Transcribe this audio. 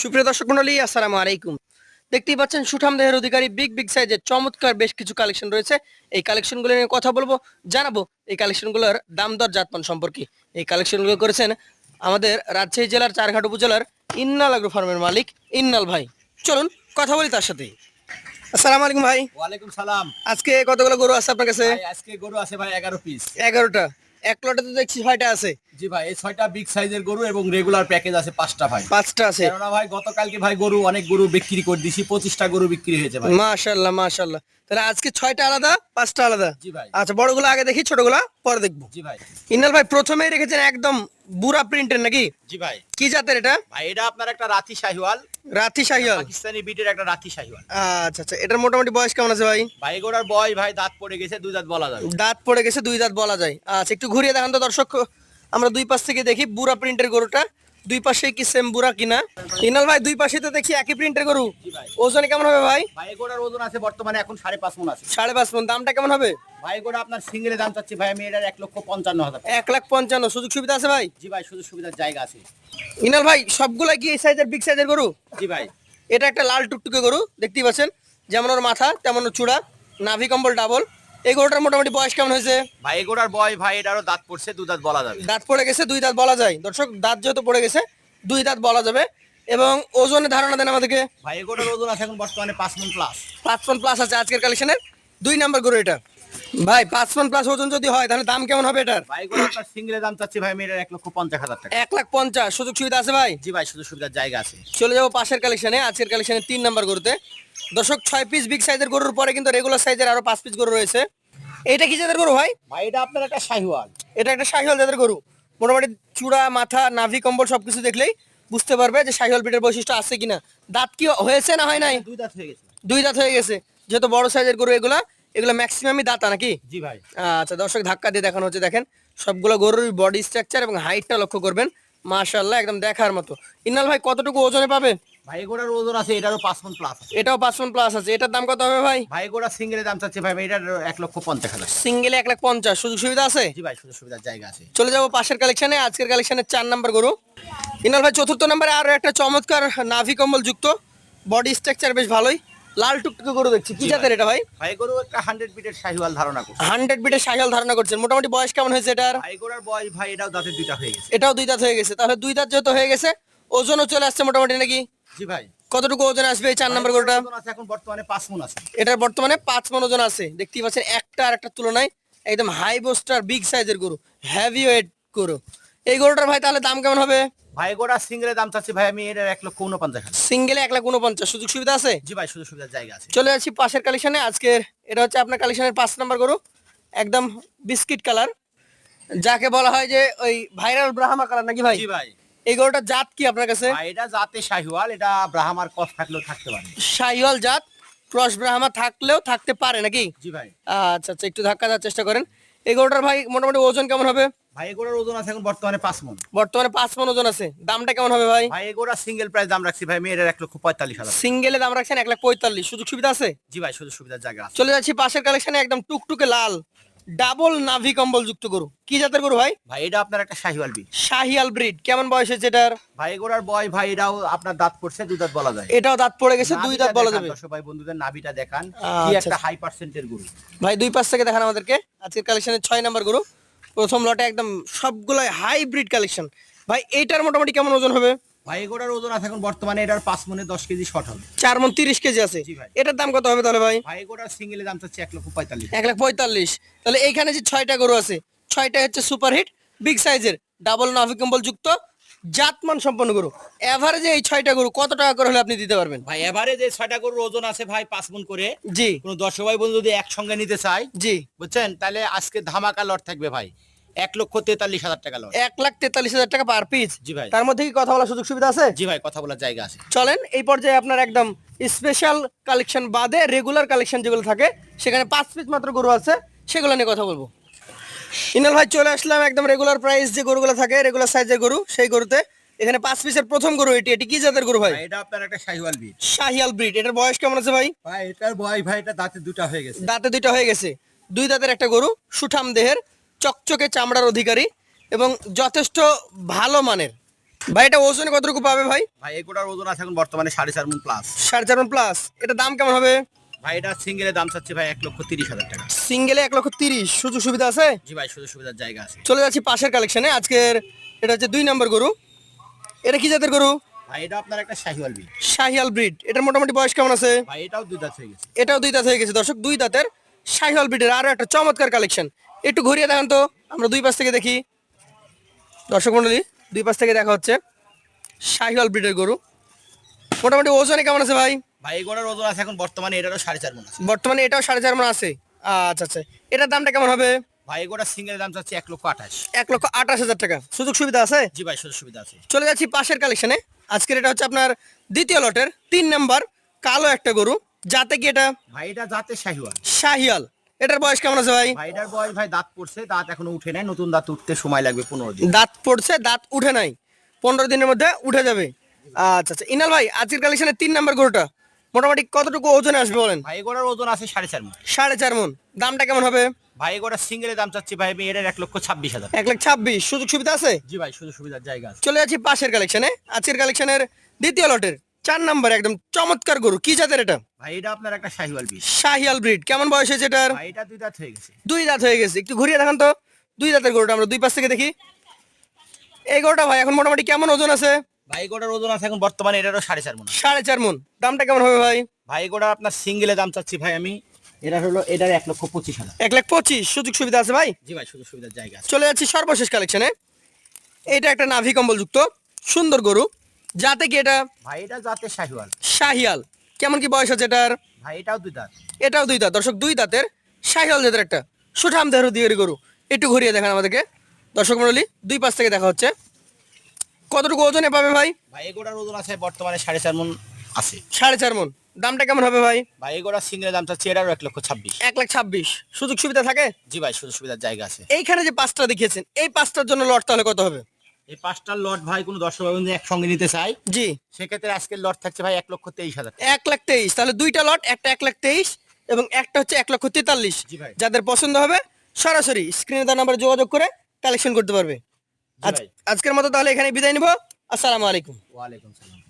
সুপ্রিয় দর্শক মন্ডলী আসসালামু আলাইকুম। দেখতেই পাচ্ছেন সুঠাম দেহের অধিকারী বিগ বিগ সাইজের চমৎকার বেশ কিছু কালেকশন রয়েছে। এই কালেকশনগুলো নিয়ে কথা বলব জানাব এই কালেকশনগুলোর দাম দর জাতমান সম্পর্কে। এই কালেকশনগুলো করেছেন আমাদের রাজশাহী জেলার চারঘাট উপজেলার ইন্নাল আগ্রো ফার্মের মালিক ইন্নাল ভাই। চলুন কথা বলি তার সাথে আসসালামু আলাইকুম ভাই। ওয়ালাইকুম সালাম। আজকে কতগুলো গরু আছে আপনার কাছে? আজকে গরু আছে ভাই এগারো পিস এগারোটা। এক লটে তো দেখছি ছয়টা আছে। জি ভাই এই ছয়টা বিগ সাইজের গরু এবং রেগুলার প্যাকেজ আছে পাঁচটা ভাই। পাঁচটা আছে। কেননা ভাই গতকালকে ভাই গরু অনেক গরু বিক্রি করে দিছি পঁচিশটা গরু বিক্রি হয়েছে ভাই। মাশাল্লাহ মাশাল্লাহ তাহলে আজকে ছয়টা আলাদা পাঁচটা আলাদা? জি ভাই। আচ্ছা বড়গুলো আগে দেখি ছোটগুলা পরে দেখব। জি ভাই। ইন্নাল ভাই প্রথমেই রেখেছেন একদম বুড়া প্রিন্টের নাকি? জি ভাই। কি জাতের এটা? ভাই এটা আপনার একটা রাতি শাহিওয়াল। রাথি শাহিয়াল পাকিস্তানি বিটের একটা রাতি শাহিওয়াল। আচ্ছা আচ্ছা এটার মোটামুটি বয়স কেমন আছে ভাই? ভাই গোড়ার বয় ভাই দাঁত পড়ে গেছে দুই দাঁত বলা যায়। দাঁত পড়ে গেছে দুই দাঁত বলা যায়। আচ্ছা একটু ঘুরিয়ে দেখান তো দর্শক। আমরা দুই পাশ থেকে দেখি বুড়া প্রিন্টের গরুটা। দুই পাশে কি সেম বুড়া কিনা? ইনাল ভাই দুই পাশে তো দেখি একই প্রিন্টের গরু। ওজনে কেমন হবে ভাই? ভাই গোড়ার ওজন আছে বর্তমানে এখন সাড়ে পাঁচ মন আছে। সাড়ে পাঁচ মন। দামটা কেমন হবে? ভাই গোড়া আপনার সিঙ্গেলে দাম চাচ্ছি ভাই আমি এটার এক লক্ষ পঞ্চান্ন হাজার এক লাখ পঞ্চান্ন। সুযোগ সুবিধা আছে ভাই? জি ভাই সুযোগ সুবিধার জায়গা আছে। ইনাল ভাই সবগুলা কি এই সাইজের বিগ সাইজের গরু? জি ভাই। এটা একটা লাল টুকটুকে গরু দেখতেই পাচ্ছেন। যেমন ওর মাথা তেমন ওর চূড়া। নাভি কম্বল ডাবল এই গরুটার মোটামুটি বয়স কেমন হয়েছে? ভাই গরুটার বয় ভাই এটারও দাঁত পড়ছে দু দাঁত বলা যাবে। দাঁত পড়ে গেছে দুই দাঁত বলা যায়। দর্শক দাঁত যেহেতু পড়ে গেছে দুই দাঁত বলা যাবে। এবং ওজনের ধারণা দেন আমাদেরকে। ভাই গরুটার ওজন আছে এখন বর্তমানে পাঁচ মন প্লাস পাঁচ প্লাস আছে আজকের কালেকশনের দুই নাম্বার গরু এটা। ভাই পাঁচ প্লাস ওজন যদি হয় তাহলে দাম কেমন হবে এটার? ভাই গোড়া আপনার সিঙ্গেলে দাম চাচ্ছি ভাই এক লক্ষ পঞ্চাশ হাজার টাকা। এক লাখ পঞ্চাশ সুযোগ সুবিধা আছে ভাই? জি ভাই সুযোগ সুবিধার জায়গা আছে। চলে যাব পাশের কালেকশনে আজকের কালেকশনে তিন নাম্বার গরুতে। দর্শক ছয় পিস বিগ সাইজের গরুর পরে কিন্তু রেগুলার সাইজের আরও পাঁচ পিস গরু রয়েছে। এইটা কি জাতের গরু ভাই? ভাই এটা আপনার একটা শাহিওয়াল। এটা একটা শাহিওয়াল জাতের গরু। মোটামুটি চূড়া মাথা নাভি কম্বল সবকিছু দেখলেই বুঝতে পারবে যে শাহিওয়াল ব্রিডের বৈশিষ্ট্য আছে কিনা। দাঁত কি হয়েছে না হয় নাই? দুই দাঁত হয়ে গেছে। দুই দাঁত হয়ে গেছে। যেহেতু বড় সাইজের গরু এগুলা এগুলো ম্যাক্সিমামই দাঁতা নাকি? জি ভাই। আচ্ছা দর্শক ধাক্কা দিয়ে দেখানো হচ্ছে দেখেন। সবগুলো গরুর বডি স্ট্রাকচার এবং হাইটটা লক্ষ্য করবেন। মাশাল্লাহ একদম দেখার মতো। ইনাল ভাই কতটুকু ওজনে পাবে ভাই গোড়ার ওজন আছে এটারও পাঁচ মন প্লাস আছে। এটাও পাঁচ মন প্লাস আছে। এটার দাম কত হবে ভাই? ভাই গোড়া সিঙ্গেলে দাম চাচ্ছি ভাই এটার এক লক্ষ পঞ্চাশ হাজার। সিঙ্গেলে এক লাখ পঞ্চাশ। সুযোগ সুবিধা আছে? জি ভাই সুযোগ সুবিধার জায়গা আছে। চলে যাব পাশের কালেকশনে আজকের কালেকশনে চার নাম্বার গরু। ইনাল ভাই চতুর্থ নম্বরে আরও একটা চমৎকার নাভি কম্বল যুক্ত। বডি স্ট্রাকচার বেশ ভালোই। লাল টুকটুকে গরু দেখছি। কি জাতের এটা ভাই? ভাই গরু একটা হান্ড্রেড বিটের শাহিওয়াল ধারণা করছে। হান্ড্রেড বিটের সাইকেল ধারণা করছেন। মোটামুটি বয়স কেমন হয়েছে এটার? ভাই গোড়ার বয় ভাই এটাও দাঁতের দুইটা হয়ে গেছে। এটাও দুই দাঁত হয়ে গেছে। তাহলে দুই দাঁত যেহেতু হয়ে গেছে ওজনও চলে আসছে মোটামুটি নাকি? জি ভাই। কতটুকু ওজন আসবে এই চার নাম্বার গরুটা? এখন বর্তমানে পাঁচ মন আছে। এটার বর্তমানে পাঁচ মন ওজন আছে। দেখতেই পাচ্ছেন একটা আর একটা তুলনায় একদম হাই বোস্টার বিগ সাইজের গরু হ্যাভি ওয়েট গরু। এই গরুটার ভাই তাহলে দাম কেমন হবে? ভাই গোড়া সিঙ্গেলে দাম চাচ্ছি ভাই আমি এটার এক লক্ষ উনপঞ্চাশ সিঙ্গেলে এক লাখ উনপঞ্চাশ সুযোগ সুবিধা আছে? জি ভাই সুযোগ সুবিধার জায়গা আছে। চলে যাচ্ছি পাশের কালেকশনে আজকের এটা হচ্ছে আপনার কালেকশনের পাঁচ নাম্বার গরু একদম বিস্কিট কালার। যাকে বলা হয় যে ওই ভাইরাল ব্রাহ্মা কালার নাকি ভাই? জি ভাই। এই গরুটার জাত কি আপনার কাছে? এটা জাতে শাহিওয়াল এটা ব্রাহ্মার কফ থাকলেও থাকতে পারে। শাহিওয়াল জাত ক্রস ব্রাহ্মা থাকলেও থাকতে পারে নাকি? জি ভাই। আচ্ছা আচ্ছা একটু ধাক্কা দেওয়ার চেষ্টা করেন। এই গরুটার ভাই মোটামুটি ওজন কেমন হবে? ভাই এগোড়ার ওজন আছে এখন বর্তমানে পাঁচ মন। বর্তমানে পাঁচ মন ওজন আছে। দামটা কেমন হবে ভাই? ভাই এগোড়া সিঙ্গেল প্রাইস দাম রাখছি ভাই এটার এক লক্ষ পঁয়তাল্লিশ হাজার। সিঙ্গেলে দাম রাখছেন এক লাখ পঁয়তাল্লিশ। সুযোগ সুবিধা আছে? জি ভাই সুযোগ সুবিধার জায়গা আছে। চলে যাচ্ছি পাশের কালেকশনে একদম টুকটুকে লাল। ডাবল নাভি কম্বল যুক্ত গরু। কি জাতের গরু ভাই? ভাই এটা আপনার একটা শাহিওয়াল বি শাহিয়াল ব্রিড কেমন বয়স হয়েছে এটার? ভাই এগোড়ার বয় ভাই এটাও আপনার দাঁত পড়ছে দুই দাঁত বলা যায়। এটাও দাঁত পড়ে গেছে দুই দাঁত বলা যাবে। দর্শক ভাই বন্ধুদের নাভিটা দেখান। কি আচ্ছা। একটা হাই পার্সেন্টের গরু। ভাই দুই পাশ থেকে দেখান আমাদেরকে। আজকের কালেকশনের ছয় নাম্বার গরু। প্রথম লটে একদম সবগুলাই হাইব্রিড কালেকশন ভাই এটার মোটামুটি কেমন ওজন হবে? ভাই এগোড়ার ওজন আছে এখন বর্তমানে এটার পাঁচ মনে দশ কেজি শর্ট হবে। চার মন তিরিশ কেজি আছে। ভাই। এটার দাম কত হবে তাহলে ভাই? ভাই এগোড়ার সিঙ্গেলে দাম চাচ্ছে এক লক্ষ পঁয়তাল্লিশ। এক লাখ পঁয়তাল্লিশ। তাহলে এইখানে যে ছয়টা গরু আছে ছয়টা হচ্ছে সুপার হিট বিগ সাইজের ডাবল নাভি কম্বল যুক্ত জাতমান সম্পন্ন গরু। এভারেজে এই ছয়টা গরু কত টাকা করে হলে আপনি দিতে পারবেন? ভাই এবারে এই ছয়টা গরুর ওজন আছে ভাই পাঁচ মন করে। জি। কোন দর্শক ভাই বন্ধু যদি একসঙ্গে নিতে চায় জি। বুঝছেন? তাহলে আজকে ধামাকা লট থাকবে ভাই। এক লক্ষ তেতাল্লিশ হাজার টাকা লট এক লাখ তেতাল্লিশ হাজার টাকা পার পিস জি ভাই। তার মধ্যে কি কথা বলার সুযোগ সুবিধা আছে? জি ভাই কথা বলার জায়গা আছে। চলেন এই পর্যায়ে আপনার একদম স্পেশাল কালেকশন বাদে রেগুলার কালেকশন যেগুলো থাকে সেখানে পাঁচ পিস মাত্র গরু আছে সেগুলো নিয়ে কথা বলব। ইনাল ভাই চলে আসলাম একদম রেগুলার প্রাইস যে গরুগুলো থাকে রেগুলার সাইজের গরু সেই গরুতে। এখানে পাঁচ পিসের প্রথম গরু এটি এটি কি জাতের গরু ভাই? এটা আপনার একটা শাহিওয়াল বিট শাহিয়াল ব্রিড এটার বয়স কেমন আছে ভাই? ভাই এটার বয় ভাই এটা দাঁতে দুটা হয়ে গেছে। দাঁতে দুইটা হয়ে গেছে। দুই দাঁতের একটা গরু সুঠাম দেহের চকচকে চামড়ার অধিকারী এবং যথেষ্ট ভালো মানের। ভাই এটা ওজনে কতটুকু পাবে ভাই? ভাই এগুলোর ওজন আছে এখন বর্তমানে সাড়ে চার মন প্লাস সাড়ে চার প্লাস এটা দাম কেমন হবে? ভাই এটা সিঙ্গেলের দাম চাচ্ছে ভাই এক লক্ষ তিরিশ হাজার টাকা। সিঙ্গেলে এক লক্ষ তিরিশ। সুযোগ সুবিধা আছে? জি ভাই সুযোগ সুবিধার জায়গা আছে। চলে যাচ্ছি পাশের কালেকশনে আজকের এটা হচ্ছে দুই নম্বর গরু। এটা কি জাতের গরু? ভাই এটা আপনার একটা শাহিওয়াল বি শাহিয়াল ব্রিড এটার মোটামুটি বয়স কেমন আছে? ভাই এটাও দুই দাঁত হয়ে গেছে। এটাও দুই দাঁত হয়ে গেছে। দর্শক দুই দাঁতের শাহিয়াল ব্রিডের আরও একটা চমৎকার কালেকশন একটু ঘুরিয়ে দেখান তো আমরা দুই পাশ থেকে দেখি। দর্শক মন্ডলী দুই পাশ থেকে দেখা হচ্ছে শাহিয়াল ব্রিডের গরু। মোটামুটি ওজনে কেমন আছে ভাই? ভাই এগুলোর ওজন আছে এখন বর্তমানে এটারও সাড়ে চার মন আছে। বর্তমানে এটাও সাড়ে চার মন আছে। আচ্ছা আচ্ছা। এটার দামটা কেমন হবে? ভাই সিঙ্গেলের দাম চাচ্ছে এক লক্ষ আঠাশ। এক লক্ষ আঠাশ হাজার টাকা। সুযোগ সুবিধা আছে? জি ভাই সুযোগ সুবিধা আছে। চলে যাচ্ছি পাশের কালেকশনে আজকের এটা হচ্ছে আপনার দ্বিতীয় লটের তিন নাম্বার কালো একটা গরু। যাতে কি এটা? ভাই এটা জাতে শাহিওয়াল। শাহিয়াল এটার বয়স কেমন আছে ভাই? ভাই এটার বয়স ভাই দাঁত পড়ছে দাঁত এখনও উঠে নাই নতুন দাঁত উঠতে সময় লাগবে পনেরো দিন। দাঁত পড়ছে দাঁত উঠে নাই। পনেরো দিনের মধ্যে উঠে যাবে। আচ্ছা আচ্ছা। ইনাল ভাই আজকের কালেকশনে তিন নাম্বার গরুটা মোটামুটি কতটুকু ওজনে আসবে বলেন? ভাই এগুলোর ওজন আছে সাড়ে চার মন। সাড়ে চার মন। দামটা কেমন হবে? ভাই এগুলোর সিঙ্গেলের দাম চাচ্ছি ভাই এটার এক লক্ষ ছাব্বিশ হাজার। এক লাখ ছাব্বিশ। সুযোগ সুবিধা আছে? জি ভাই সুযোগ সুবিধার জায়গা আছে। চলে যাচ্ছি পাশের কালেকশনে আজকের কালেকশনের দ্বিতীয় লটের চার নাম্বার একদম চমৎকার গরু। কি জাতের এটা? ভাই এটা আপনার একটা শাহিওয়াল বীজ শাহিয়াল ব্রিড কেমন বয়স হয়েছে এটার? ভাই এটা দুই দাঁত হয়ে গেছে। দুই দাঁত হয়ে গেছে। একটু ঘুরিয়ে দেখান তো। দুই দাঁতের গরুটা আমরা দুই পাশ থেকে দেখি। এই গরুটা ভাই এখন মোটামুটি কেমন ওজন আছে? ভাই এগুলোর ওজন আছে এখন বর্তমানে এটারও সাড়ে চার মন। সাড়ে চার মন। দামটা কেমন হবে ভাই? ভাই এগুলো আপনার সিঙ্গেলের দাম চাচ্ছি ভাই আমি। এটা হলো এটার এক লক্ষ পঁচিশ হাজার। এক লাখ পঁচিশ। সুযোগ সুবিধা আছে ভাই? জি ভাই সুযোগ সুবিধার জায়গা আছে। চলে যাচ্ছি সর্বশেষ কালেকশনে এটা একটা নাভি কম্বল যুক্ত সুন্দর গরু। যাতে কি এটা? ভাই এটা জাতে শাহিওয়াল। শাহিয়াল। কেমন কি বয়স আছে এটার? ভাই এটাও দুই দাঁত। এটাও দুই দাঁত। দর্শক দুই দাঁতের শাহিয়াল জাতের একটা সুঠাম দেহ দিয়ে গরু। একটু ঘুরিয়ে দেখান আমাদেরকে। দর্শক মন্ডলী দুই পাশ থেকে দেখা হচ্ছে। কতটুকু ওজনে পাবে ভাই? ভাই এগুলোর ওজন আছে বর্তমানে সাড়ে চার মন আছে। সাড়ে চার মন। দামটা কেমন হবে ভাই? ভাই এগুলোর সিঙ্গেলের দাম চাচ্ছি এটারও এক লক্ষ ছাব্বিশ। এক লাখ ছাব্বিশ। সুযোগ সুবিধা থাকে? জি ভাই সুযোগ সুবিধার জায়গা আছে। এইখানে যে পাঁচটা দেখিয়েছেন এই পাঁচটার জন্য লট তাহলে কত হবে? এই পাঁচটা লট ভাই কোনো দর্শক ভাই একসঙ্গে নিতে চাই জি। সেক্ষেত্রে আজকের লট থাকছে ভাই এক লক্ষ তেইশ হাজার এক লাখ তেইশ। তাহলে দুইটা লট একটা এক লাখ তেইশ এবং একটা হচ্ছে এক লক্ষ তেতাল্লিশ। জি ভাই। যাদের পছন্দ হবে সরাসরি স্ক্রিনে তার নাম্বারে যোগাযোগ করে কালেকশন করতে পারবে। আজকের মতো তাহলে এখানে বিদায় নিব। আসসালামু আলাইকুম। ওয়ালাইকুম সালাম।